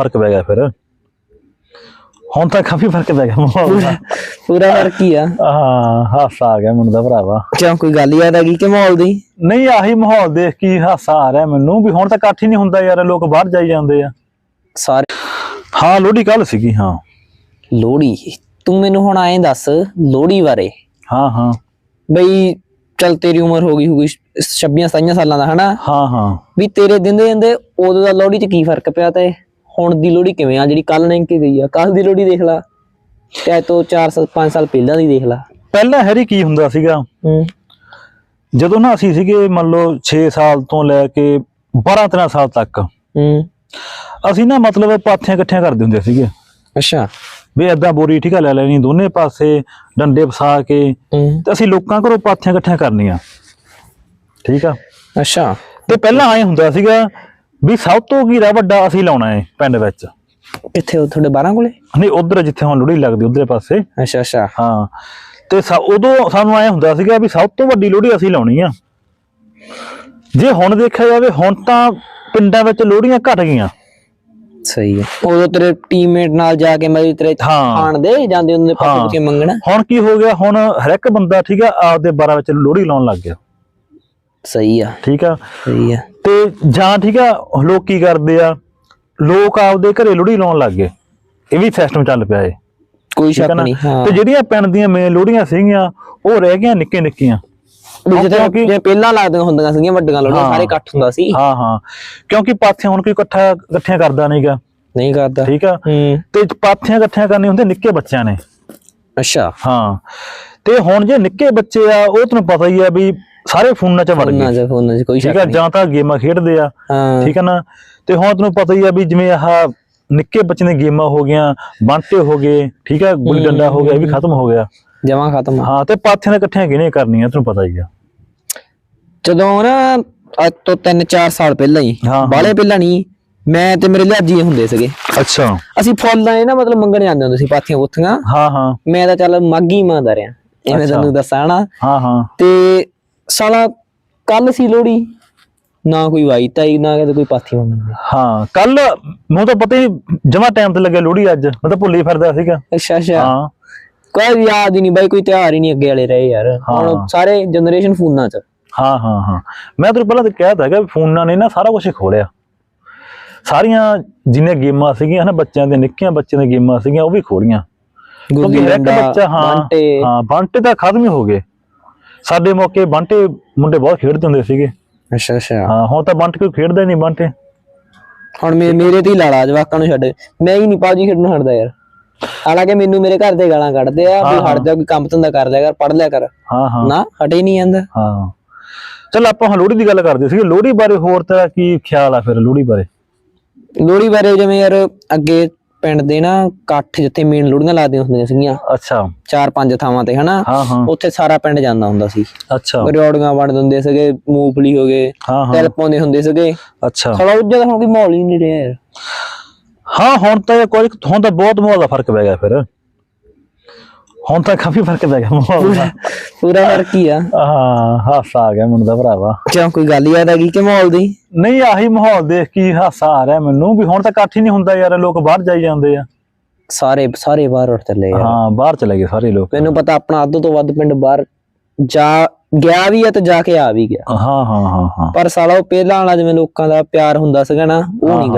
ਫ਼ਰਕ ਪੈ ਗਿਆ ਫਿਰ। ਹੁਣ ਤਾਂ ਕਾਫੀ ਫ਼ਰਕ ਪੈ ਗਿਆ ਮਾਹੌਲ ਦਾ। ਪੂਰਾ ਫ਼ਰਕ ਹੀ ਆ। ਹਾਂ ਹਾਸਾ ਆ ਗਿਆ ਮੈਨੂੰ ਦਾ ਭਰਾਵਾ। ਕਿਉਂ ਕੋਈ ਗੱਲ ਯਾਦ ਆ ਗਈ ਕਿ ਮਾਹੌਲ ਦੀ? ਨਹੀਂ ਆਹੀ ਮਾਹੌਲ ਦੇਖ ਕੇ ਹਾਸਾ ਆ ਰਿਹਾ ਮੈਨੂੰ ਵੀ ਹੁਣ ਤਾਂ ਇਕੱਠ ਹੀ ਨਹੀਂ ਹੁੰਦਾ ਯਾਰ ਲੋਕ ਬਾਹਰ ਜਾਈ ਜਾਂਦੇ ਆ। ਸਾਰੇ ਹਾਂ ਲੋਹੜੀ ਕੱਲ ਸੀਗੀ ਹਾਂ। ਲੋਹੜੀ? ਤੂੰ ਮੈਨੂੰ ਹੁਣ ਐਂ ਦੱਸ ਲੋਹੜੀ ਬਾਰੇ। ਹਾਂ ਹਾਂ। ਬਈ ਚਲ ਤੇਰੀ ਉਮਰ ਹੋ ਗਈ ਹੋਊਗੀ 26 27 ਸਾਲਾਂ ਦਾ ਹਨਾ? ਹਾਂ ਹਾਂ। ਵੀ ਤੇਰੇ ਦਿੰਦੇ ਦਿੰਦੇ ਉਦੋਂ ਦਾ ਲੋਹੜੀ 'ਚ ਕੀ ਫ਼ਰਕ ਪਿਆ ਤੇ? ਹੁਣ ਦੀ ਲੋਹੜੀ ਕਿਵੇਂ ਆ? ਜਿਹੜੀ ਕੱਲ ਲੰਘ ਕੇ ਗਈ ਆ। ਕੱਲ ਦੀ ਲੋਹੜੀ ਦੇਖ ਲਾ। ਤੇ ਅੱਜ ਤੋਂ 4 5 ਸਾਲ ਪਹਿਲਾਂ ਦੀ ਦੇਖ ਲਾ। ਪਹਿਲਾਂ ਹੈਰੀ ਕੀ ਹੁੰਦਾ ਸੀਗਾ? ਹੂੰ। ਜਦੋਂ ਨਾ ਅਸੀਂ ਸੀਗੇ ਮੰਨ ਲਓ 6 ਸਾਲ ਤੋਂ ਲੈ ਕੇ 12 13 ਸਾਲ ਤੱਕ। ਹੂੰ। ਅਸੀਂ ਨਾ ਮਤਲਬ ਪਾਥੀਆਂ ਇਕੱਠੀਆਂ ਕਰਦੇ ਹੁੰਦੇ ਸੀਗੇ। ਅੱਛਾ। ਵੀ ਏਦਾਂ ਬੋਰੀ ਠੀਕਾ ਲੈ ਲੈਣੀ ਦੋਨੇ ਪਾਸੇ ਡੰਡੇ ਫਸਾ ਕੇ। ਤੇ ਅਸੀਂ ਲੋਕਾਂ ਘਰੋਂ ਪਾਥੀਆਂ ਇਕੱਠੀਆਂ ਕਰਨੀਆਂ। ਠੀਕ ਆ? ਅੱਛਾ। ਤੇ ਪਹਿਲਾਂ ਐ ਹੁੰਦਾ ਸੀਗਾ ਵੀ ਸਭ ਤੋਂ ਘੀਰਾ ਵੱਡਾ ਅਸੀਂ ਲਾਉਣਾ ਹੈ ਪਿੰਡ ਵਿੱਚ। ਕਿੱਥੇ ਉਹ ਤੁਹਾਡੇ 12 ਕੋਲੇ? ਨਹੀਂ ਉਧਰ ਜਿੱਥੇ ਹੁਣ ਲੋਹੜੀ ਲੱਗਦੀ ਉਧਰੇ ਪਾਸੇ। ਅੱਛਾ ਅੱਛਾ। ਹਾਂ। ਤੇ ਉਦੋਂ ਸਾਨੂੰ ਐ ਹੁੰਦਾ ਸੀਗਾ ਵੀ ਸਭ ਤੋਂ ਵੱਡੀ ਲੋਹੜੀ ਅਸੀਂ ਲਾਉਣੀ ਆ। ਜੇ ਹੁਣ ਦੇਖਿਆ ਜਾਵੇ ਹੁਣ ਤਾਂ ਪਿੰਡਾਂ ਵਿੱਚ ਲੋਹੜੀਆਂ ਘਟ ਗਈਆਂ। ਸਹੀ ਹੈ। ਉਦੋਂ ਤੇਰੇ ਟੀਮਮੇਟ ਨਾਲ ਜਾ ਕੇ ਮੈਂ ਤੇਰੇ ਖਾਣ ਦੇ ਜਾਂਦੇ ਹਾਂ। ਪਾਪੇ ਕੇ ਮੰਗਣਾ? ਹੁਣ ਕੀ ਹੋ ਗਿਆ ਹੁਣ ਹਰ ਇੱਕ ਬੰਦਾ ਠੀਕ ਆ ਆਪਦੇ ਬਾਰਾਂ ਵਿੱਚ ਲੋਹੜੀ ਲਾਉਣ ਲੱਗ ਗਿਆ। ਸਹੀ ਆ। ਠੀਕ ਆ? ਸਹੀ ਆ। ਤੇ ਜਾਂ ਠੀਕ ਆ ਲੋਕ ਕੀ ਕਰਦੇ ਆ? ਲੋਕ ਆਪਦੇ ਘਰੇ ਲੋਹੜੀ ਲਾਉਣ ਲੱਗ ਗਏ। ਇਹ ਵੀ ਸਿਸਟਮ ਚੱਲ ਪਿਆ ਏ। ਕੋਈ ਸ਼ੱਕ ਨਹੀਂ ਹਾਂ। ਤੇ ਜਿਹੜੀਆਂ ਪਿੰਡ ਦੀਆਂ ਮੇਨ ਲੋਹੜੀਆਂ ਸੀਗੀਆਂ ਉਹ ਰਹਿ ਗਈਆਂ ਨਿੱਕੇ ਨਿੱਕੀਆਂ ਜਿਵੇਂ ਪਹਿਲਾਂ ਲੱਗਦੀਆਂ ਹੁੰਦੀਆਂ ਸੀਗੀਆਂ ਵੱਡੀਆਂ ਲੋੜੀਆਂ। ਸਾਰੇ ਇਕੱਠ ਹੁੰਦਾ ਸੀ। ਹਾਂ ਹਾਂ। ਕਿਉਂਕਿ ਪਾਥੀਆਂ ਹੁਣ ਕੋਈ ਇਕੱਠਾ ਇਕੱਠੀਆਂ ਕਰਦਾ ਨਹੀਂਗਾ ਨਹੀਂ ਕਰਦਾ। ਠੀਕ ਆ? ਤੇ ਪਾਥੀਆਂ ਇਕੱਠੀਆਂ ਕਰਨੀ ਹੁੰਦੇ ਨਿੱਕੇ ਬੱਚਿਆਂ ਨੇ। ਅੱਛਾ। ਹਾਂ। ਤੇ ਹੁਣ ਜੇ ਨਿੱਕੇ ਬੱਚੇ ਆ ਉਹ ਤੁਹਾਨੂੰ ਪਤਾ ਹੀ ਆ ਵੀ ਸਾਰੇ ਫੋਨਾਂ 'ਚ ਵੜ ਫੋਨਾਂ 'ਚ ਫੋਨਾਂ 'ਚ ਕੋਈ ਠੀਕ ਸ਼ੱਕ ਆ ਨਹੀਂ। ਜਾਂ ਤਾਂ ਗੇਮਾਂ ਖੇਡਦੇ ਆ ਹਾਂ। ਠੀਕ ਆ ਨਾ? ਤੇ ਹੁਣ ਤੁਹਾਨੂੰ ਪਤਾ ਹੀ ਆ ਵੀ ਜਿਵੇਂ ਆਹ ਨਿੱਕੇ ਬੱਚੇ ਦੀਆਂ ਗੇਮਾਂ ਹੋ ਗਈਆਂ ਬਾਂਟੇ ਹੋ ਗਏ ਠੀਕ ਆ? ਗੁੱਲੀ ਡੰਡਾ ਹੋ ਗਿਆ ਇਹ ਵੀ ਖਤਮ ਹੋ ਗਿਆ। ਜਮਾ ਖਤਮ। ਹਾਂ ਤੇ ਪਾਥੀਆਂ ਤਾਂ ਇਕੱਠੀਆਂ ਕਿਹਨੇ ਕਰਨੀਆਂ ਤੁਹਾਨੂੰ ਪਤਾ ਹੀ ਆ। ਜਦੋਂ ਨਾ ਅੱਜ ਤੋਂ 3-4 ਸਾਲ ਪਹਿਲਾਂ ਹੀ ਹਾਂ, ਹਾਂ। ਬਾਲੇ ਪਹਿਲਾਂ ਨਹੀਂ ਮੈਂ ਤੇ ਮੇਰੇ ਲਿਆਜੀ ਹੁੰਦੇ ਸੀਗੇ। ਅੱਛਾ। ਅਸੀਂ ਫੁੱਲਾਂ ਇਹ ਨਾ ਮਤਲਬ ਮੰਗਣ ਜਾਂਦੇ ਹੁੰਦੇ ਸੀ ਪਾਥੀਆਂ ਪੁੱਥੀਆਂ। ਹਾਂ ਹਾਂ। ਮੈਂ ਤਾਂ ਚੱਲ ਮਾਗੀ ਮੰਗਦਾ ਰਿਹਾ ਐਵੇਂ ਅੱਛਾ। ਤੈਨੂੰ ਦੱਸਾਂ ਨਾ। ਹਾਂ ਹਾਂ। ਤੇ ਸਾਲਾ ਕੱਲ ਸੀ ਲੋੜੀ ਨਾ ਕੋਈ ਵਾਈਤਾ ਹੀ ਨਾ ਕਿਤੇ ਕੋਈ ਪਾਥੀ ਮੰਗਣ ਹਾਂ ਕੱਲ ਮੈਨੂੰ ਤਾਂ ਪਤਾ ਹੀ ਜਮਾ ਟਾਈਮ ਤੇ ਲੱਗਿਆ ਲੋਹੜੀ ਅੱਜ। ਮੈਂ ਤਾਂ ਭੁੱਲ ਹੀ ਫਿਰਦਾ ਸੀਗਾ। ਅੱਛਾ ਅੱਛਾ। ਹਾਂ। ਕੋਈ ਯਾਦ ਹੀ ਨਹੀਂ ਬਾਈ ਕੋਈ ਤਿਉਹਾਰ ਹੀ ਨਹੀਂ ਅੱਗੇ ਵਾਲੇ ਰਹੇ ਯਾਰ। ਹੁਣ ਹਾਂ। ਸਾਰੇ ਜਨਰੇਸ਼ਨ ਫੋਨਾਂ 'ਚ। ਹਾਂ ਹਾਂ ਹਾਂ। ਮੈਂ ਤੈਨੂੰ ਪਹਿਲਾਂ ਤਾਂ ਕਹਿ ਤਾ ਹੈਗਾ ਵੀ ਫੋਨਾਂ ਨੇ ਨਾ ਸਾਰਾ ਕੁਝ ਖੋਲਿਆ। ਸਾਰੀਆਂ ਜਿੰਨੇ ਗੇਮਾਂ ਸੀਗੀਆਂ ਨਾ ਬੱਚਿਆਂ ਦੇ ਨਿੱਕੀਆਂ ਬੱਚਿਆਂ ਦੀਆਂ ਗੇਮਾਂ ਸੀਗੀਆਂ ਉਹ ਵੀ ਖੋਲੀਆਂ। ਕਿਉਂਕਿ ਹਰ ਇੱਕ ਬੱਚਾ ਹਾਂ ਹਾਂ ਬੰਟੇ ਤਾਂ ਖਤਮ ਹੀ ਹੋ ਗਏ। ਸਾਡੇ ਮੌਕੇ ਬੰਟੇ ਮੁੰਡੇ ਬਹੁਤ ਖੇਡਦੇ ਹੁੰਦੇ ਸੀਗੇ। ਅੱਛਾ ਅੱਛਾ। ਹਾਂ ਹੁਣ ਤਾਂ ਬੰਟ ਕੋਈ ਖੇਡਦਾ ਹੀ ਨਹੀਂ ਬੰਟੇ। ਹੁਣ ਮੇ- ਮੇਰੇ ਤੇ ਹੀ ਲਾਲਾ ਜਵਾਕਾਂ ਨੂੰ ਛੱਡ। ਮੈਂ ਹੀ ਨਹੀਂ ਪਾਜੀ ਖੇਡਣ ਹਟਦਾ ਯਾਰ। ਹਾਲਾਂਕਿ ਮੈਨੂੰ ਮੇਰੇ ਘਰ ਦੇ ਗਾਲਾਂ ਕੱਢਦੇ ਆ ਵੀ ਹਟ ਜਾ ਕੋਈ ਕੰਮ ਧੰਦਾ ਕਰ ਲਿਆ ਕਰ ਪੜ ਲਿਆ ਕਰ। ਹਾਂ ਹਾਂ। ਨਾ ਹਟੇ ਨਹੀਂ ਜਾਂਦਾ। ਹਾਂ। ਚਲ ਆਪਾਂ ਹੁਣ ਲੋਹੜੀ ਦੀ ਗੱਲ ਕਰਦੇ ਸੀਗੇ। ਲੋਹੜੀ ਬਾਰੇ ਹੋਰ ਤੇਰਾ ਕੀ ਖਿਆਲ ਆ ਫਿਰ ਲੋਹੜੀ ਬਾਰੇ? ਲੋਹੜੀ ਬਾਰੇ ਜਿਵੇਂ ਯਾਰ ਅੱਗੇ ਪਿੰਡ ਦੇ ਨਾ ਇਕੱਠ ਜਿੱਥੇ ਮੇਨ ਲੋਹੜੀਆਂ ਲੱਗਦੀਆਂ ਹੁੰਦੀਆਂ ਸੀਗੀਆਂ। ਅੱਛਾ। ਚਾਰ ਪੰਜ ਥਾਵਾਂ ਤੇ ਹਨਾ? ਉੱਥੇ ਸਾਰਾ ਪਿੰਡ ਜਾਂਦਾ ਹੁੰਦਾ ਸੀ। ਅੱਛਾ। ਰਿਓੜੀਆਂ ਵੰਡ ਦਿੰਦੇ ਸੀਗੇ ਮੂੰਗਫਲੀ ਹੋ ਗਏ ਤਿਲ ਪਾਉਂਦੇ ਹੁੰਦੇ ਸੀਗੇ। ਅੱਛਾ। ਸਾਲਾ ਉੱਜਾ ਤਾਂ ਹੁਣ ਕੋਈ ਮਾਹੌਲ ਹੀ ਨਹੀਂ ਰਿਹਾ ਯਾਰ। ਹਾਂ ਹੁਣ ਤਾਂ ਕੋਈ ਹੁਣ ਤਾਂ ਬਹੁਤ ਮਾਹੌਲ ਦਾ ਫ਼ਰਕ ਪੈ ਗਿਆ ਫਿਰ। ਹੁਣ ਤਾਂ ਕਾਫੀ ਫ਼ਰਕ ਪੈ ਗਿਆ ਮਾਹੌਲ ਦਾ। ਪੂਰਾ ਫ਼ਰਕ ਹੀ ਆ। ਹਾਂ ਹਾਸਾ ਆ ਗਿਆ ਮੈਨੂੰ ਦਾ ਭਰਾਵਾ। ਕਿਉਂ ਕੋਈ ਗੱਲ ਯਾਦ ਆ ਗਈ ਕਿ ਮਾਹੌਲ ਦੀ? ਨਹੀਂ ਆਹੀ ਮਾਹੌਲ ਦੇਖ ਕੇ ਹਾਸਾ ਆ ਰਿਹਾ ਮੈਨੂੰ ਵੀ ਹੁਣ ਤਾਂ ਇਕੱਠ ਹੀ ਨਹੀਂ ਹੁੰਦਾ ਯਾਰ ਲੋਕ ਬਾਹਰ ਜਾਈ ਜਾਂਦੇ ਆ। ਸਾਰੇ ਸਾਰੇ ਬਾਹਰ ਉੱਠ ਚੱਲੇ ਯਾਰ ਹਾਂ ਬਾਹਰ ਚਲੇ ਗਏ ਸਾਰੇ ਲੋਕ। ਮੈਨੂੰ ਪਤਾ ਆਪਣਾ ਅੱਧ ਤੋਂ ਵੱਧ ਪਿੰਡ ਬਾਹਰ ਜਾ ਗਿਆ ਵੀ ਆ ਤੇ ਜਾ ਕੇ ਆ ਵੀ ਗਿਆ। ਹਾਂ ਹਾਂ ਹਾਂ ਹਾਂ। ਪਰ ਸਾਲਾ ਉਹ ਪਹਿਲਾਂ ਵਾਲਾ ਜਿਵੇਂ ਲੋਕਾਂ ਦਾ ਪਿਆਰ ਹੁੰਦਾ ਸੀਗਾ ਨਾ ਉਹ ਨਹੀਂ